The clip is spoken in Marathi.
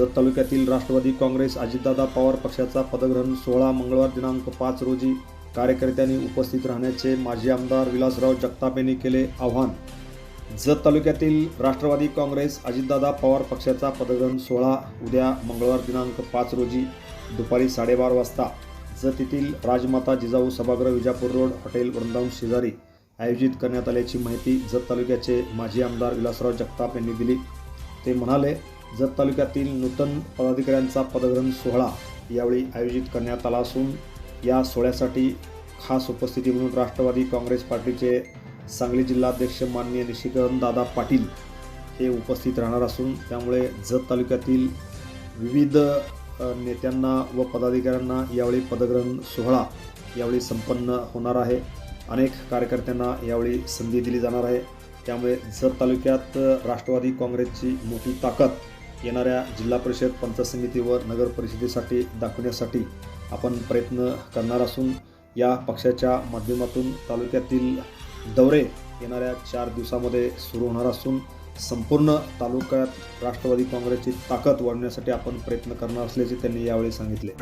जत तालुक्यातील राष्ट्रवादी काँग्रेस अजितदादा पवार पक्षाचा पदग्रहण सोहळा मंगळवार दिनांक पाच रोजी कार्यकर्त्यांनी उपस्थित राहण्याचे माजी आमदार विलासराव जगताप यांनी केले आव्हान. जत तालुक्यातील राष्ट्रवादी काँग्रेस अजितदादा पवार पक्षाचा पदग्रहण सोहळा उद्या मंगळवार दिनांक पाच रोजी दुपारी साडेबारा वाजता. जत येथील राजमाता जिजाऊ सभागृह विजापूर रोड हॉटेल वृंदावन शेजारी आयोजित करण्यात आल्याची माहिती जत तालुक्याचे माजी आमदार विलासराव जगताप यांनी दिली. ते म्हणाले जत तालुक्यातील नूतन पदाधिकाऱ्यांचा पदग्रहण सोहळा यावेळी आयोजित करण्यात आला असून या सोहळ्यासाठी खास उपस्थिती म्हणून राष्ट्रवादी काँग्रेस पार्टीचे सांगली जिल्हाध्यक्ष माननीय निशिकरण दादा पाटील हे उपस्थित राहणार असून त्यामुळे जत तालुक्यातील विविध नेत्यांना व पदाधिकाऱ्यांना यावेळी पदग्रहण सोहळा यावेळी संपन्न होणार आहे. अनेक कार्यकर्त्यांना यावेळी संधी दिली जाणार आहे. त्यामुळे जत तालुक्यात राष्ट्रवादी काँग्रेसची मोठी ताकद येणाऱ्या जिल्हा परिषद पंचायत समिती व नगर परिषदेसाठी दाखवण्यासाठी आपण प्रयत्न करणार असून या पक्षाच्या माध्यमातून तालुक्यातील दौरे येणाऱ्या चार दिवसामध्ये सुरू होणार असून संपूर्ण तालुक्यात राष्ट्रवादी काँग्रेसची ताकद वाढवण्यासाठी आपण प्रयत्न करणार असल्याचे त्यांनी यावेळी सांगितले.